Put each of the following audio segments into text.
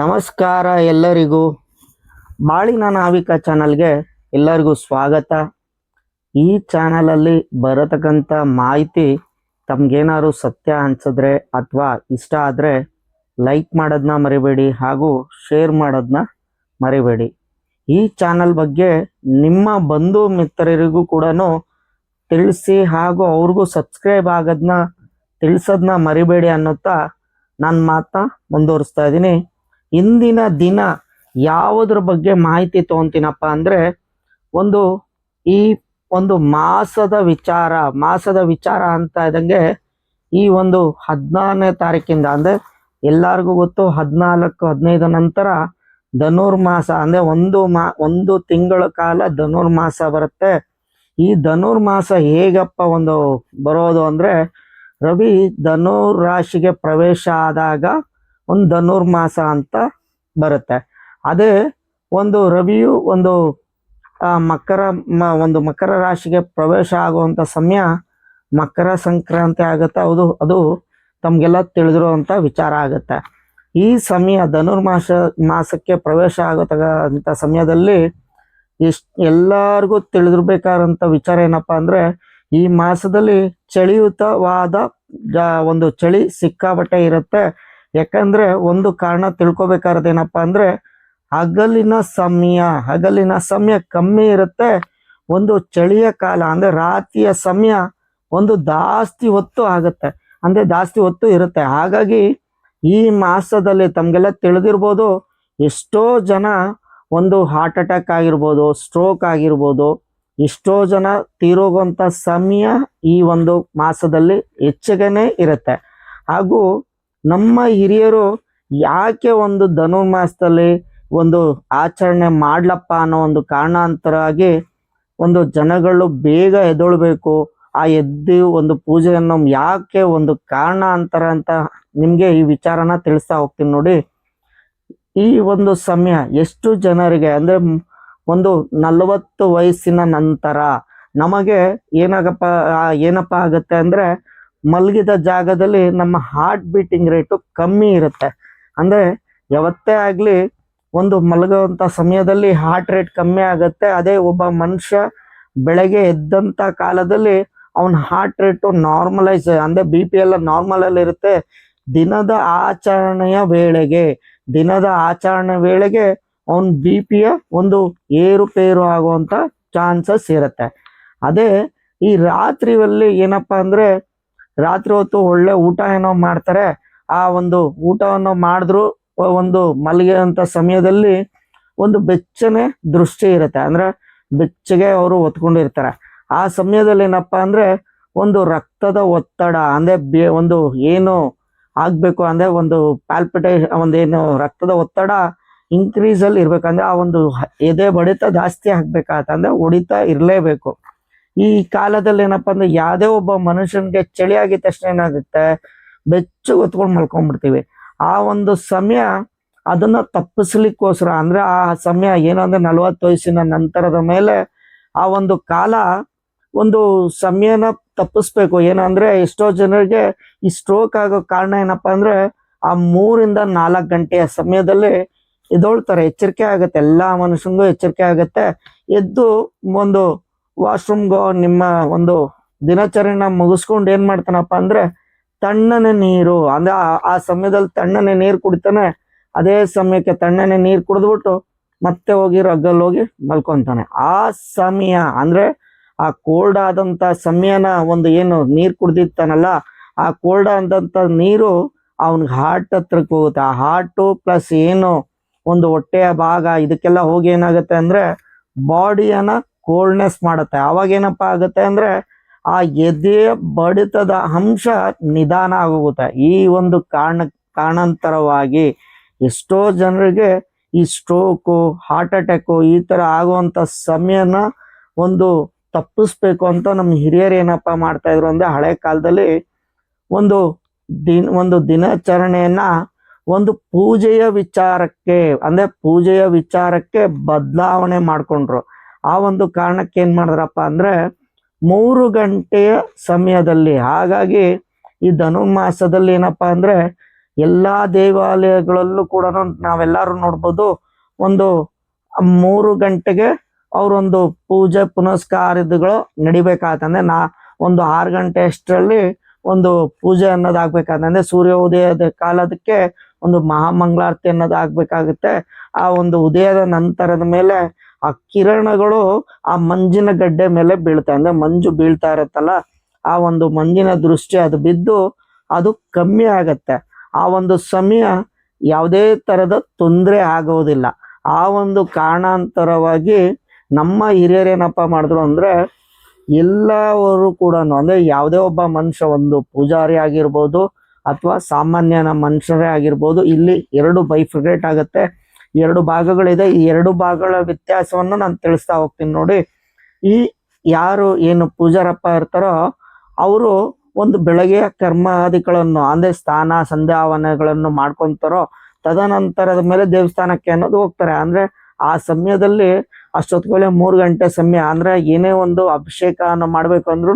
ನಮಸ್ಕಾರ ಎಲ್ಲರಿಗೂ. ಬಾಳಿನ ನಾವಿಕ ಚಾನಲ್ಗೆ ಎಲ್ಲರಿಗೂ ಸ್ವಾಗತ. ಈ ಚಾನಲಲ್ಲಿ ಬರತಕ್ಕಂಥ ಮಾಹಿತಿ ತಮಗೇನಾದ್ರು ಸತ್ಯ ಅನ್ಸಿದ್ರೆ ಅಥವಾ ಇಷ್ಟ ಆದರೆ ಲೈಕ್ ಮಾಡೋದನ್ನ ಮರಿಬೇಡಿ ಹಾಗೂ ಶೇರ್ ಮಾಡೋದನ್ನ ಮರಿಬೇಡಿ. ಈ ಚಾನಲ್ ಬಗ್ಗೆ ನಿಮ್ಮ ಬಂಧು ಮಿತ್ರರಿಗೂ ಕೂಡ ತಿಳಿಸಿ ಹಾಗೂ ಅವ್ರಿಗೂ ಸಬ್ಸ್ಕ್ರೈಬ್ ಆಗೋದನ್ನ ತಿಳಿಸೋದನ್ನ ಮರಿಬೇಡಿ ಅನ್ನುತ್ತಾ ನನ್ನ ಮಾತನ್ನ ಮುಂದುವರಿಸ್ತಾ ಇದ್ದೀನಿ. ಇಂದಿನ ದಿನ ಯಾವುದ್ರ ಬಗ್ಗೆ ಮಾಹಿತಿ ತಗೊಂತೀನಪ್ಪ ಅಂದರೆ ಒಂದು ಈ ಒಂದು ಮಾಸದ ವಿಚಾರ ಮಾಸದ ವಿಚಾರ ಅಂತ ಇದ್ದಂಗೆ ಈ ಒಂದು ಹದಿನಾರನೇ ತಾರೀಕಿಂದ ಅಂದರೆ ಎಲ್ಲರಿಗೂ ಗೊತ್ತು ಹದಿನಾಲ್ಕು, ಹದಿನೈದು ನಂತರ ಧನುರ್ಮಾಸ ಅಂದರೆ ಒಂದು ಮಾ, ಒಂದು ತಿಂಗಳ ಕಾಲ ಧನುರ್ಮಾಸ ಬರುತ್ತೆ. ಈ ಧನುರ್ಮಾಸ ಹೇಗಪ್ಪ ಒಂದು ಬರೋದು ಅಂದರೆ ರವಿ ಧನುರ್ ರಾಶಿಗೆ ಪ್ರವೇಶ ಆದಾಗ ಒಂದು ಧನುರ್ಮಾಸ ಅಂತ ಬರುತ್ತೆ. ಅದೇ ಒಂದು ರವಿಯು ಒಂದು ಮಕರ, ಮ, ಒಂದು ಮಕರ ರಾಶಿಗೆ ಪ್ರವೇಶ ಆಗುವಂಥ ಸಮಯ ಮಕರ ಸಂಕ್ರಾಂತಿ ಆಗುತ್ತೆ. ಅದು ಅದು ತಮಗೆಲ್ಲ ತಿಳಿದಿರುವಂಥ ವಿಚಾರ ಆಗುತ್ತೆ. ಈ ಸಮಯ ಧನುರ್ಮಾಸ, ಮಾಸಕ್ಕೆ ಪ್ರವೇಶ ಆಗತಕ್ಕಂಥ ಸಮಯದಲ್ಲಿ ಎಷ್ಟು ಎಲ್ಲರಿಗೂ ತಿಳಿದಿರ್ಬೇಕಾದಂಥ ವಿಚಾರ ಏನಪ್ಪ ಅಂದರೆ, ಈ ಮಾಸದಲ್ಲಿ ಚಳಿಯುತವಾದ ಒಂದು ಚಳಿ ಸಿಕ್ಕಾಬಟ್ಟೆ ಇರುತ್ತೆ. ಯಾಕಂದ್ರೆ ಒಂದು ಕಾರಣ ತಿಳ್ಕೊಬೇಕಾದ್ರೆ ಏನಪ್ಪಾ ಅಂದ್ರೆ ಹಗಲಿನ ಸಮಯ ಹಗಲಿನ ಸಮಯ ಕಮ್ಮಿ ಇರುತ್ತೆ. ಒಂದು ಚಳಿಯ ಕಾಲ ಅಂದ್ರೆ ರಾತ್ರಿಯ ಸಮಯ ಒಂದು ಜಾಸ್ತಿ ಹೊತ್ತು ಆಗುತ್ತೆ. ಅಂದ್ರೆ ಜಾಸ್ತಿ ಹೊತ್ತು ಇರುತ್ತೆ. ಹಾಗಾಗಿ ಈ ಮಾಸದಲ್ಲಿ ತಮಗೆಲ್ಲ ತಿಳಿದಿರ್ಬೋದು ಎಷ್ಟೋ ಜನ ಒಂದು ಹಾರ್ಟ್ ಅಟ್ಯಾಕ್ ಆಗಿರ್ಬೋದು ಸ್ಟ್ರೋಕ್ ಆಗಿರ್ಬೋದು, ಎಷ್ಟೋ ಜನ ತೀರೋಗುವಂಥ ಸಮಯ ಈ ಒಂದು ಮಾಸದಲ್ಲಿ ಹೆಚ್ಚಿಗೆನೆ ಇರುತ್ತೆ. ಹಾಗೂ ನಮ್ಮ ಹಿರಿಯರು ಯಾಕೆ ಒಂದು ಧನುರ್ಮಾಸದಲ್ಲಿ ಒಂದು ಆಚರಣೆ ಮಾಡ್ಲಪ್ಪ ಅನ್ನೋ ಒಂದು ಕಾರಣಾಂತರವಾಗಿ ಒಂದು ಜನಗಳು ಬೇಗ ಎದ್ದೊಳ್ಬೇಕು, ಆ ಎದ್ದು ಒಂದು ಪೂಜೆಯನ್ನು ಯಾಕೆ ಒಂದು ಕಾರಣಾಂತರ ಅಂತ ನಿಮಗೆ ಈ ವಿಚಾರನ ತಿಳಿಸ್ತಾ ಹೋಗ್ತೀನಿ ನೋಡಿ. ಈ ಒಂದು ಸಮಯ ಎಷ್ಟು ಜನರಿಗೆ ಅಂದರೆ ಒಂದು ನಲವತ್ತು ವಯಸ್ಸಿನ ನಂತರ ನಮಗೆ ಏನಾಗಪ್ಪ ಏನಪ್ಪ ಆಗುತ್ತೆ ಅಂದ್ರೆ ಮಲಗಿದ ಜಾಗದಲ್ಲಿ ನಮ್ಮ ಹಾರ್ಟ್ ಬೀಟಿಂಗ್ ರೇಟು ಕಮ್ಮಿ ಇರುತ್ತೆ. ಅಂದ್ರೆ ಯಾವತ್ತೇ ಆಗಲಿ ಒಂದು ಮಲಗುವಂತ ಸಮಯದಲ್ಲಿ ಹಾರ್ಟ್ ರೇಟ್ ಕಮ್ಮಿ ಆಗುತ್ತೆ. ಅದೇ ಒಬ್ಬ ಮನುಷ್ಯ ಬೆಳಗ್ಗೆ ಎದ್ದಂತ ಕಾಲದಲ್ಲಿ ಅವನ ಹಾರ್ಟ್ ರೇಟು ನಾರ್ಮಲೈಸ್ ಅಂದ್ರೆ ಬಿ ಪಿ ಎಲ್ಲ ನಾರ್ಮಲಲ್ಲಿ ಇರುತ್ತೆ. ದಿನದ ಆಚರಣೆಯ ವೇಳೆಗೆ, ದಿನದ ಆಚರಣೆ ವೇಳೆಗೆ ಅವನ ಬಿ ಪಿಯ ಒಂದು ಏರುಪೇರು ಆಗುವಂಥ ಚಾನ್ಸಸ್ ಇರುತ್ತೆ. ಅದೇ ಈ ರಾತ್ರಿಯಲ್ಲಿ ಏನಪ್ಪಾ ಅಂದ್ರೆ ರಾತ್ರಿ ಹೊತ್ತು ಒಳ್ಳೆ ಊಟ ಏನೋ ಮಾಡ್ತಾರೆ, ಆ ಒಂದು ಊಟವನ್ನು ಮಾಡಿದ್ರು, ಒಂದು ಮಲಗಿದಂತ ಸಮಯದಲ್ಲಿ ಒಂದು ಬೆಚ್ಚನೆ ದೃಷ್ಟಿ ಇರುತ್ತೆ. ಅಂದ್ರೆ ಬೆಚ್ಚಗೆ ಅವರು ಹೊತ್ಕೊಂಡಿರ್ತಾರೆ. ಆ ಸಮಯದಲ್ಲಿ ಏನಪ್ಪಾ ಅಂದ್ರೆ ಒಂದು ರಕ್ತದ ಒತ್ತಡ, ಅಂದ್ರೆ ಬೇ, ಒಂದು ಏನು ಆಗ್ಬೇಕು, ಅಂದ್ರೆ ಒಂದು ಪ್ಯಾಲ್ಪಿಟೇ ಒಂದೇನು ರಕ್ತದ ಒತ್ತಡ ಇನ್ಕ್ರೀಸ್ ಅಲ್ಲಿ ಇರ್ಬೇಕಂದ್ರೆ ಆ ಒಂದು ಎದೆ ಬಡಿತ ಜಾಸ್ತಿ ಆಗ್ಬೇಕಾಗತ್ತೆ ಅಂದ್ರೆ ಹೊಡಿತಾ ಇರ್ಲೇಬೇಕು. ಈ ಕಾಲದಲ್ಲಿ ಏನಪ್ಪಾ ಅಂದ್ರೆ ಯಾವ್ದೇ ಒಬ್ಬ ಮನುಷ್ಯನ್ಗೆ ಚಳಿ ಆಗಿದ ತಕ್ಷಣ ಏನಾಗುತ್ತೆ? ಬೆಚ್ಚು ಹೊತ್ಕೊಂಡು ಮಲ್ಕೊಂಡ್ಬಿಡ್ತೀವಿ ಆ ಒಂದು ಸಮಯ ಅದನ್ನ ತಪ್ಪಿಸ್ಲಿಕ್ಕೋಸ್ಕರ ಅಂದ್ರೆ ಆ ಸಮಯ ಏನು ಅಂದ್ರೆ ನಲವತ್ತು ವಯಸ್ಸಿನ ನಂತರದ ಮೇಲೆ ಆ ಒಂದು ಕಾಲ ಒಂದು ಸಮಯನ ತಪ್ಪಿಸ್ಬೇಕು. ಏನಂದ್ರೆ ಎಷ್ಟೋ ಜನರಿಗೆ ಈ ಸ್ಟ್ರೋಕ್ ಆಗೋ ಕಾರಣ ಏನಪ್ಪಾ ಅಂದ್ರೆ ಆ ಮೂರಿಂದ ನಾಲ್ಕು ಗಂಟೆಯ ಸಮಯದಲ್ಲಿ ಎದ್ದೋಳ್ತಾರೆ. ಎಚ್ಚರಿಕೆ ಆಗುತ್ತೆ. ಎಲ್ಲಾ ಮನುಷ್ಯನಿಗೂ ಎಚ್ಚರಿಕೆ ಆಗುತ್ತೆ. ಎದ್ದು ಒಂದು ವಾಶ್ರೂಮ್ಗೋ ನಿಮ್ಮ ಒಂದು ದಿನಚರಣೆನ ಮುಗಿಸ್ಕೊಂಡು ಏನು ಮಾಡ್ತಾನಪ್ಪ ಅಂದ್ರೆ ತಣ್ಣನೆ ನೀರು, ಅಂದ್ರೆ ಆ- ಸಮಯದಲ್ಲಿ ತಣ್ಣನೆ ನೀರು ಕುಡಿತಾನೆ, ಅದೇ ಸಮಯಕ್ಕೆ ತಣ್ಣನೆ ನೀರು ಕುಡಿದ್ಬಿಟ್ಟು ಮತ್ತೆ ಹೋಗಿ ರಗ್ಗಲ್ಲಿ ಹೋಗಿ ಮಲ್ಕೊಂತಾನೆ. ಆ ಸಮಯ ಅಂದ್ರೆ ಆ ಕೋಲ್ಡ್ ಆದಂತ ಸಮಯನ ಒಂದು ಏನು ನೀರು ಕುಡ್ದಿತ್ತಾನಲ್ಲ ಆ ಕೋಲ್ಡ್ ಆದಂತ ನೀರು ಅವ್ನಿಗೆ ಹಾರ್ಟ್ ಹತ್ರಕ್ಕೆ ಹೋಗುತ್ತೆ. ಆ ಹಾರ್ಟು ಪ್ಲಸ್ ಏನು ಒಂದು ಹೊಟ್ಟೆಯ ಭಾಗ, ಇದಕ್ಕೆಲ್ಲ ಹೋಗಿ ಏನಾಗುತ್ತೆ ಅಂದ್ರೆ ಬಾಡಿಯನ್ನ ಕೋಲ್ಡ್ನೆಸ್ ಮಾಡುತ್ತೆ. ಅವಾಗ ಏನಪ್ಪ ಆಗುತ್ತೆ ಅಂದರೆ ಆ ಎದೆ ಬಡಿತದ ಅಂಶ ನಿಧಾನ ಆಗೋಗುತ್ತೆ. ಈ ಒಂದು ಕಾರಣ, ಕಾರಣಾಂತರವಾಗಿ ಎಷ್ಟೋ ಜನರಿಗೆ ಈ ಸ್ಟ್ರೋಕು ಹಾರ್ಟ್ ಅಟ್ಯಾಕು ಈ ತರ ಆಗುವಂಥ ಸಮಯನ ಒಂದು ತಪ್ಪಿಸ್ಬೇಕು ಅಂತ ನಮ್ಮ ಹಿರಿಯರು ಏನಪ್ಪ ಮಾಡ್ತಾ ಇದ್ರು ಅಂದರೆ ಹಳೆ ಕಾಲದಲ್ಲಿ ಒಂದು ದಿನ, ಒಂದು ದಿನಾಚರಣೆಯನ್ನ ಒಂದು ಪೂಜೆಯ ವಿಚಾರಕ್ಕೆ, ಅಂದರೆ ಪೂಜೆಯ ವಿಚಾರಕ್ಕೆ ಬದಲಾವಣೆ ಮಾಡ್ಕೊಂಡ್ರು. ಆ ಒಂದು ಕಾರಣಕ್ಕೆ ಏನು ಮಾಡಿದ್ರಪ್ಪ ಅಂದ್ರೆ ಮೂರು ಗಂಟೆಯ ಸಮಯದಲ್ಲಿ, ಹಾಗಾಗಿ ಈ ಧನುರ್ಮಾಸದಲ್ಲಿ ಏನಪ್ಪಾ ಅಂದ್ರೆ ಎಲ್ಲ ದೇವಾಲಯಗಳಲ್ಲೂ ಕೂಡ ನಾವೆಲ್ಲರೂ ನೋಡ್ಬೋದು, ಒಂದು ಮೂರು ಗಂಟೆಗೆ ಅವರೊಂದು ಪೂಜೆ ಪುನಸ್ಕಾರಗಳು ನಡಿಬೇಕಾತಂದ್ರೆ ನಾ ಒಂದು ಆರು ಗಂಟೆ ಅಷ್ಟರಲ್ಲಿ ಒಂದು ಪೂಜೆ ಅನ್ನೋದಾಗಬೇಕಾದಂದ್ರೆ ಸೂರ್ಯ ಉದಯದ ಕಾಲದಕ್ಕೆ ಒಂದು ಮಹಾಮಂಗಳಾರತಿ ಅನ್ನೋದಾಗಬೇಕಾಗುತ್ತೆ ಆ ಒಂದು ಉದಯದ ನಂತರದ ಮೇಲೆ ಆ ಕಿರಣಗಳು ಆ ಮಂಜಿನ ಗಡ್ಡೆ ಮೇಲೆ ಬೀಳ್ತಾ ಅಂದ್ರೆ ಮಂಜು ಬೀಳ್ತಾ ಇರುತ್ತಲ್ಲ, ಆ ಒಂದು ಮಂಜಿನ ದೃಷ್ಟಿ ಅದು ಬಿದ್ದು ಅದು ಕಮ್ಮಿ ಆಗತ್ತೆ. ಆ ಒಂದು ಸಮಯ ಯಾವುದೇ ತರದ ತೊಂದರೆ ಆಗೋದಿಲ್ಲ. ಆ ಒಂದು ಕಾರಣಾಂತರವಾಗಿ ನಮ್ಮ ಹಿರಿಯರೇನಪ್ಪ ಮಾಡಿದ್ರು ಅಂದ್ರೆ ಎಲ್ಲವರು ಕೂಡ ಅಂದ್ರೆ ಯಾವುದೇ ಒಬ್ಬ ಮನುಷ್ಯ ಒಂದು ಪೂಜಾರಿ ಆಗಿರ್ಬೋದು ಅಥವಾ ಸಾಮಾನ್ಯನ ಮನುಷ್ಯರೇ ಆಗಿರ್ಬೋದು, ಇಲ್ಲಿ ಎರಡು ಬೈಫ್ರಿಗೇಟ್ ಆಗುತ್ತೆ. ಎರಡು ಭಾಗಗಳಿದೆ. ಈ ಎರಡು ಭಾಗಗಳ ವ್ಯತ್ಯಾಸವನ್ನು ನಾನು ತಿಳಿಸ್ತಾ ಹೋಗ್ತೀನಿ ನೋಡಿ. ಈ ಯಾರು ಏನು ಪೂಜಾರಪ್ಪ ಇರ್ತಾರೋ ಅವರು ಒಂದು ಬೆಳಗ್ಗೆಯ ಕರ್ಮಾದಿಗಳನ್ನು, ಅಂದ್ರೆ ಸ್ಥಾನ ಸಂಧ್ಯಾವನೆಗಳನ್ನು ಮಾಡ್ಕೊಂತಾರೋ, ತದನಂತರದ ಮೇಲೆ ದೇವಸ್ಥಾನಕ್ಕೆ ಅನ್ನೋದು ಹೋಗ್ತಾರೆ. ಅಂದ್ರೆ ಆ ಸಮಯದಲ್ಲಿ ಅಷ್ಟೊತ್ಕೊಳ್ಳೆ ಮೂರು ಗಂಟೆ ಸಮಯ, ಅಂದ್ರೆ ಏನೇ ಒಂದು ಅಭಿಷೇಕನ ಮಾಡಬೇಕು ಅಂದ್ರೂ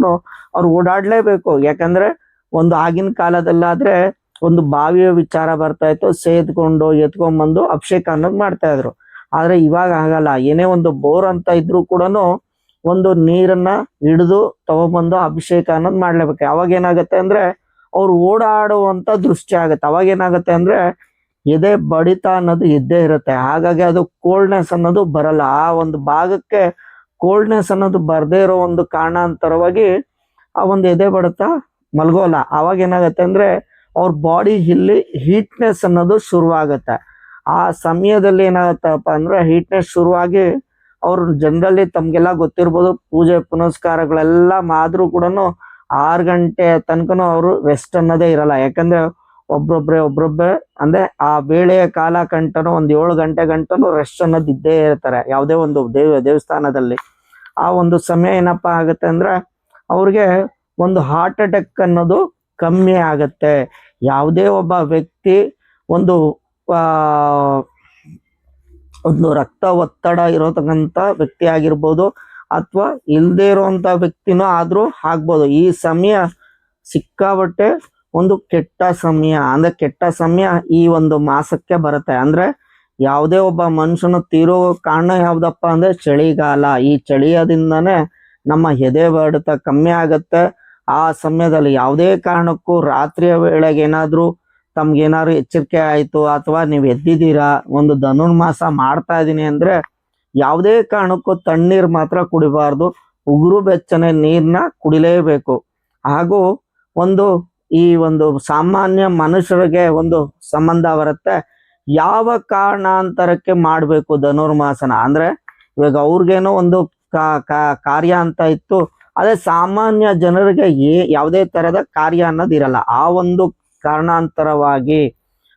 ಅವ್ರು ಓಡಾಡಲೇಬೇಕು. ಯಾಕಂದ್ರೆ ಒಂದು ಆಗಿನ ಕಾಲದಲ್ಲಾದ್ರೆ ಒಂದು ಬಾವಿಯ ವಿಚಾರ ಬರ್ತಾ ಇತ್ತು, ಸೇದ್ಕೊಂಡು ಎತ್ಕೊಂಡ್ಬಂದು ಅಭಿಷೇಕ ಅನ್ನೋದು ಮಾಡ್ತಾ ಇದ್ರು. ಆದ್ರೆ ಇವಾಗ ಆಗಲ್ಲ ಏನೇ ಒಂದು ಬೋರ್ ಅಂತ ಇದ್ರು ಕೂಡ ಒಂದು ನೀರನ್ನ ಹಿಡಿದು ತಗೊಂಬಂದು ಅಭಿಷೇಕ ಅನ್ನೋದು ಮಾಡ್ಲೇಬೇಕು. ಅವಾಗ ಏನಾಗುತ್ತೆ ಅಂದ್ರೆ, ಅವ್ರು ಓಡಾಡುವಂತ ದೃಷ್ಟಿ ಆಗುತ್ತೆ. ಅವಾಗ ಏನಾಗುತ್ತೆ ಅಂದ್ರೆ, ಎದೆ ಬಡಿತ ಅನ್ನೋದು ಇದ್ದೇ ಇರುತ್ತೆ. ಹಾಗಾಗಿ ಅದು ಕೋಲ್ಡ್ನೆಸ್ ಅನ್ನೋದು ಬರಲ್ಲ. ಆ ಒಂದು ಭಾಗಕ್ಕೆ ಕೋಲ್ಡ್ನೆಸ್ ಅನ್ನೋದು ಬರದೇ ಇರೋ ಒಂದು ಕಾರಣಾಂತರವಾಗಿ ಆ ಒಂದು ಎದೆ ಬಡಿತ ಮಲ್ಗೋಲ್ಲ. ಅವಾಗ ಏನಾಗುತ್ತೆ ಅಂದ್ರೆ ಅವ್ರ ಬಾಡಿ ಇಲ್ಲಿ ಹೀಟ್ನೆಸ್ ಅನ್ನೋದು ಶುರುವಾಗುತ್ತೆ. ಆ ಸಮಯದಲ್ಲಿ ಏನಾಗುತ್ತಪ್ಪ ಅಂದ್ರೆ ಹೀಟ್ನೆಸ್ ಶುರುವಾಗಿ ಅವ್ರು ಜನರಲ್ಲಿ ತಮಗೆಲ್ಲ ಗೊತ್ತಿರ್ಬೋದು, ಪೂಜೆ, ಪುನಸ್ಕಾರಗಳೆಲ್ಲ ಆದ್ರೂ ಕೂಡ ಆರು ಗಂಟೆ ತನಕನು ಅವರು ರೆಸ್ಟ್ ಅನ್ನೋದೇ ಇರಲ್ಲ. ಯಾಕಂದ್ರೆ ಒಬ್ರೊಬ್ರೆ ಒಬ್ರೊಬ್ರೆ ಅಂದ್ರೆ ಆ ವೇಳೆಯ ಕಾಲ ಕಂಟನು ಒಂದ್ ಏಳು ಗಂಟೆ ಗಂಟನು ರೆಸ್ಟ್ ಅನ್ನೋದು ಇದ್ದೇ ಇರ್ತಾರೆ. ಯಾವುದೇ ಒಂದು ದೇವ, ದೇವಸ್ಥಾನದಲ್ಲಿ. ಆ ಒಂದು ಸಮಯ ಏನಪ್ಪ ಆಗುತ್ತೆ ಅಂದ್ರೆ ಅವ್ರಿಗೆ ಒಂದು ಹಾರ್ಟ್ ಅಟ್ಯಾಕ್ ಅನ್ನೋದು ಕಮ್ಮಿ ಆಗತ್ತೆ. ಯಾವುದೇ ಒಬ್ಬ ವ್ಯಕ್ತಿ ಒಂದು ಒಂದು ರಕ್ತ ಒತ್ತಡ ಇರೋತಕ್ಕಂಥ ವ್ಯಕ್ತಿ ಆಗಿರ್ಬೋದು ಅಥವಾ ಇಲ್ಲದೆ ಇರುವಂತ ವ್ಯಕ್ತಿನೂ ಆದರೂ ಆಗ್ಬೋದು. ಈ ಸಮಯ ಸಿಕ್ಕಾಬಟ್ಟೆ ಒಂದು ಕೆಟ್ಟ ಸಮಯ, ಅಂದ್ರೆ ಕೆಟ್ಟ ಸಮಯ ಈ ಒಂದು ಮಾಸಕ್ಕೆ ಬರುತ್ತೆ. ಅಂದ್ರೆ ಯಾವುದೇ ಒಬ್ಬ ಮನುಷ್ಯನ ತೀರೋ ಕಾರಣ ಯಾವುದಪ್ಪ ಅಂದ್ರೆ ಚಳಿಗಾಲ. ಈ ಚಳಿಯದಿಂದನೇ ನಮ್ಮ ಎದೆ ಬಡಿತ ಕಮ್ಮಿ ಆಗತ್ತೆ. ಆ ಸಮಯದಲ್ಲಿ ಯಾವುದೇ ಕಾರಣಕ್ಕೂ ರಾತ್ರಿಯ ವೇಳೆಗೆ ಏನಾದರೂ ತಮ್ಗೇನಾದ್ರು ಎಚ್ಚರಿಕೆ ಆಯಿತು ಅಥವಾ ನೀವು ಎದ್ದಿದ್ದೀರಾ, ಒಂದು ಧನುರ್ಮಾಸ ಮಾಡ್ತಾ ಇದ್ದೀನಿ ಅಂದ್ರೆ ಯಾವುದೇ ಕಾರಣಕ್ಕೂ ತಣ್ಣೀರ್ ಮಾತ್ರ ಕುಡಿಬಾರ್ದು, ಉಗುರು ಬೆಚ್ಚನೆ ನೀರನ್ನ ಕುಡಿಲೇಬೇಕು. ಹಾಗೂ ಒಂದು ಈ ಒಂದು ಸಾಮಾನ್ಯ ಮನುಷ್ಯರಿಗೆ ಒಂದು ಸಂಬಂಧ ಬರುತ್ತೆ. ಯಾವ ಕಾರಣಾಂತರಕ್ಕೆ ಮಾಡಬೇಕು ಧನುರ್ಮಾಸನ? ಅಂದ್ರೆ ಇವಾಗ ಅವ್ರಿಗೇನೋ ಒಂದು ಕಾರ್ಯ ಅಂತ ಇತ್ತು ಅದೇ ಸಾಮಾನ್ಯ ಜನರಿಗೆ ಏ ಯಾವುದೇ ತರಹದ ಕಾರ್ಯ ಅನ್ನೋದು ಇರಲ್ಲ. ಆ ಒಂದು ಕಾರಣಾಂತರವಾಗಿ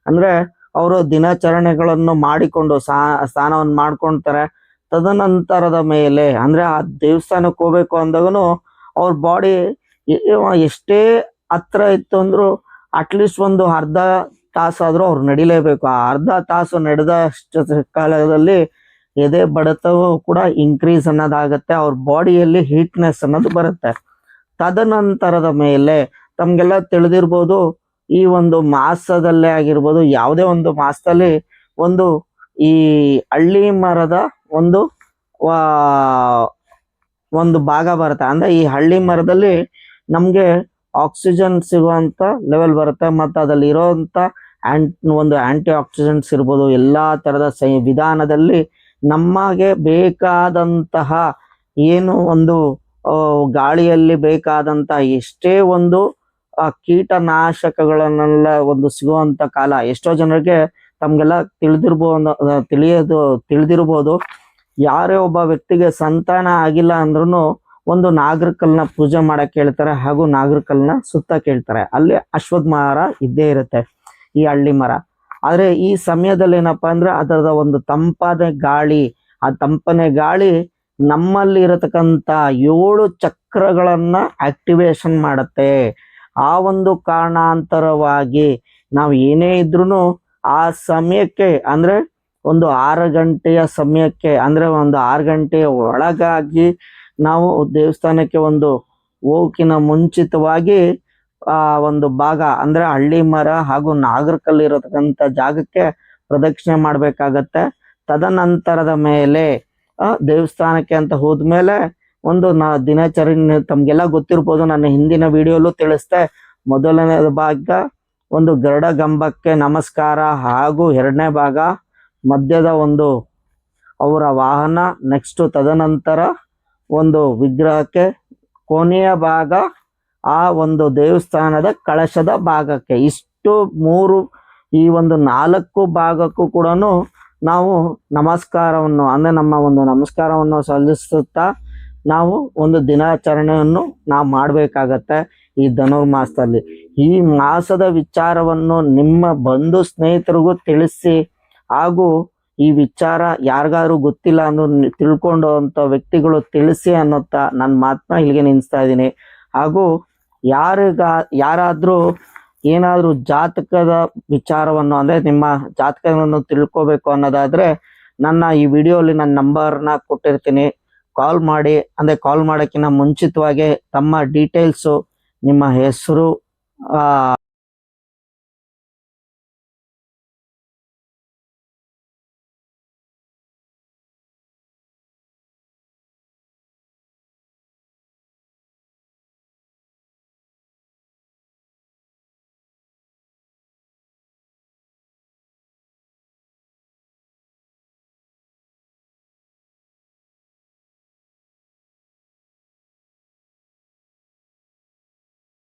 ಅಂದ್ರೆ ಅವರು ದಿನಾಚರಣೆಗಳನ್ನು ಮಾಡಿಕೊಂಡು ಸಾ, ಸ್ನಾನವನ್ನು ಮಾಡ್ಕೊಳ್ತಾರೆ ತದನಂತರದ ಮೇಲೆ ಅಂದ್ರೆ ಆ ದೇವಸ್ಥಾನಕ್ಕೆ ಹೋಗ್ಬೇಕು ಅಂದಾಗನು ಅವ್ರ ಬಾಡಿ ಎಷ್ಟೇ ಹತ್ರ ಇತ್ತು ಅಂದ್ರು ಅಟ್ಲೀಸ್ಟ್ ಒಂದು ಅರ್ಧ ತಾಸಾದ್ರೂ ಅವ್ರು ನಡಿಲೇಬೇಕು. ಆ ಅರ್ಧ ತಾಸು ನಡೆದ ಕಾಲದಲ್ಲಿ ಎದೆ ಬಡತವೂ ಕೂಡ ಇನ್ಕ್ರೀಸ್ ಅನ್ನೋದಾಗತ್ತೆ. ಅವ್ರ ಬಾಡಿಯಲ್ಲಿ ಹೀಟ್ನೆಸ್ ಅನ್ನೋದು ಬರುತ್ತೆ. ತದನಂತರದ ಮೇಲೆ ತಮಗೆಲ್ಲ ತಿಳಿದಿರ್ಬೋದು, ಈ ಒಂದು ಮಾಸದಲ್ಲೇ ಆಗಿರ್ಬೋದು, ಯಾವುದೇ ಒಂದು ಮಾಸದಲ್ಲಿ ಒಂದು ಈ ಹಳ್ಳಿ ಮರದ ಒಂದು ಒಂದು ಭಾಗ ಬರುತ್ತೆ. ಅಂದ್ರೆ ಈ ಹಳ್ಳಿ ಮರದಲ್ಲಿ ನಮಗೆ ಆಕ್ಸಿಜನ್ ಸಿಗುವಂತ ಲೆವೆಲ್ ಬರುತ್ತೆ. ಮತ್ತು ಅದ್ರಲ್ಲಿ ಇರೋಂತ ಆಂಟ್ ಒಂದು ಆಂಟಿ ಆಕ್ಸಿಡೆಂಟ್ಸ್ ಇರ್ಬೋದು, ಎಲ್ಲಾ ತರದ ಸೈ ವಿಧಾನದಲ್ಲಿ ನಮಗೆ ಬೇಕಾದಂತಹ ಏನು ಒಂದು ಗಾಳಿಯಲ್ಲಿ ಬೇಕಾದಂತ ಎಷ್ಟೇ ಒಂದು, ಆ, ಕೀಟನಾಶಕಗಳನ್ನೆಲ್ಲ ಒಂದು ಸಿಗುವಂತ ಕಾಲ, ಎಷ್ಟೋ ಜನರಿಗೆ ತಮ್ಗೆಲ್ಲ ತಿಳಿದಿರ್ಬೋದು ತಿಳಿಯೋದು, ತಿಳಿದಿರ್ಬೋದು. ಯಾರೇ ಒಬ್ಬ ವ್ಯಕ್ತಿಗೆ ಸಂತಾನ ಆಗಿಲ್ಲ ಅಂದ್ರೂ ಒಂದು ನಾಗರಿಕಲ್ನ ಪೂಜೆ ಮಾಡಕ್ಕೆ ಹೇಳ್ತಾರೆ ಹಾಗೂ ನಾಗರಿಕಲ್ನ ಸುತ್ತ ಕೇಳ್ತಾರೆ. ಅಲ್ಲಿ ಅಶ್ವತ್ಥ ಮರ ಇದ್ದೇ ಇರುತ್ತೆ, ಈ ಹಳ್ಳಿ ಮರ. ಆದ್ರೆ ಈ ಸಮಯದಲ್ಲಿ ಏನಪ್ಪ ಅಂದ್ರೆ ಅದರದ ಒಂದು ತಂಪಾದ ಗಾಳಿ, ಆ ತಂಪನೆ ಗಾಳಿ ನಮ್ಮಲ್ಲಿ ಇರತಕ್ಕಂಥ ಏಳು ಚಕ್ರಗಳನ್ನು ಆಕ್ಟಿವೇಶನ್ ಮಾಡುತ್ತೆ. ಆ ಒಂದು ಕಾರಣಾಂತರವಾಗಿ ನಾವು ಏನೇ ಇದ್ರೂ ಆ ಸಮಯಕ್ಕೆ ಅಂದರೆ ಒಂದು ಆರು ಗಂಟೆಯ ಸಮಯಕ್ಕೆ ಅಂದರೆ ಒಂದು ಆರು ಗಂಟೆಯ ಒಳಗಾಗಿ ನಾವು ದೇವಸ್ಥಾನಕ್ಕೆ ಒಂದು ಹೋಗಿನ ಮುಂಚಿತವಾಗಿ ಆ ಒಂದು ಭಾಗ ಅಂದ್ರೆ ಹಳ್ಳಿ ಮರ ಹಾಗೂ ನಾಗರಕಲ್ಲು ಇರತಕ್ಕಂತ ಜಾಗಕ್ಕೆ ಪ್ರದಕ್ಷಿಣೆ ಮಾಡ್ಬೇಕಾಗತ್ತೆ. ತದನಂತರದ ಮೇಲೆ, ಆ, ದೇವಸ್ಥಾನಕ್ಕೆ ಅಂತ ಹೋದ್ಮೇಲೆ ಒಂದು ನಾ, ದಿನಚರಿ ತಮ್ಗೆಲ್ಲ ಗೊತ್ತಿರ್ಬೋದು ನನ್ನ ಹಿಂದಿನ ವಿಡಿಯೋಲ್ಲೂ ತಿಳಿಸ್ದೆ. ಮೊದಲನೇ ಭಾಗ, ಒಂದು ಗರುಡ ಗಂಬಕ್ಕೆ ನಮಸ್ಕಾರ ಹಾಗೂ ಎರಡನೇ ಭಾಗ, ಮಧ್ಯದ ಒಂದು ಅವರ ವಾಹನ ನೆಕ್ಸ್ಟ್ ತದನಂತರ ಒಂದು ವಿಗ್ರಹಕ್ಕೆ, ಕೊನೆಯ ಭಾಗ ಆ ಒಂದು ದೇವಸ್ಥಾನದ ಕಳಶದ ಭಾಗಕ್ಕೆ ಇಷ್ಟು ಮೂರು, ಈ ಒಂದು ನಾಲ್ಕು ಭಾಗಕ್ಕೂ ಕೂಡ ನಾವು ನಮಸ್ಕಾರವನ್ನು, ಅಂದರೆ ನಮ್ಮ ಒಂದು ನಮಸ್ಕಾರವನ್ನು ಸಲ್ಲಿಸುತ್ತಾ ನಾವು ಒಂದು ದಿನಾಚರಣೆಯನ್ನು ನಾವು ಮಾಡಬೇಕಾಗತ್ತೆ ಈ ಧನುರ್ಮಾಸದಲ್ಲಿ. ಈ ಮಾಸದ ವಿಚಾರವನ್ನು ನಿಮ್ಮ ಬಂಧು ಸ್ನೇಹಿತರಿಗೂ ತಿಳಿಸಿ, ಹಾಗೂ ಈ ವಿಚಾರ ಯಾರಿಗಾದ್ರೂ ಗೊತ್ತಿಲ್ಲ ಅಂದು ತಿಳ್ಕೊಂಡು ಅಂತ ವ್ಯಕ್ತಿಗಳು ತಿಳಿಸಿ ಅನ್ನೋತ್ತ ನನ್ನ ಮಾತನ್ನ ಇಲ್ಲಿಗೆ ನಿಲ್ಲಿಸ್ತಾ ಇದ್ದೀನಿ. ಹಾಗೂ ಯಾರಿಗ, ಯಾರಾದರೂ ಏನಾದರೂ ಜಾತಕದ ವಿಚಾರವನ್ನು, ಅಂದ್ರೆ ನಿಮ್ಮ ಜಾತಕವನ್ನು ತಿಳ್ಕೊಬೇಕು ಅನ್ನೋದಾದರೆ ನನ್ನ ಈ ವಿಡಿಯೋಲಿ ನನ್ನ ನಂಬರ್ನ ಕೊಟ್ಟಿರ್ತೀನಿ. ಕಾಲ್ ಮಾಡಿ, ಅಂದರೆ ಕಾಲ್ ಮಾಡೋಕ್ಕಿಂತ ಮುಂಚಿತವಾಗಿ ತಮ್ಮ ಡೀಟೇಲ್ಸು, ನಿಮ್ಮ ಹೆಸರು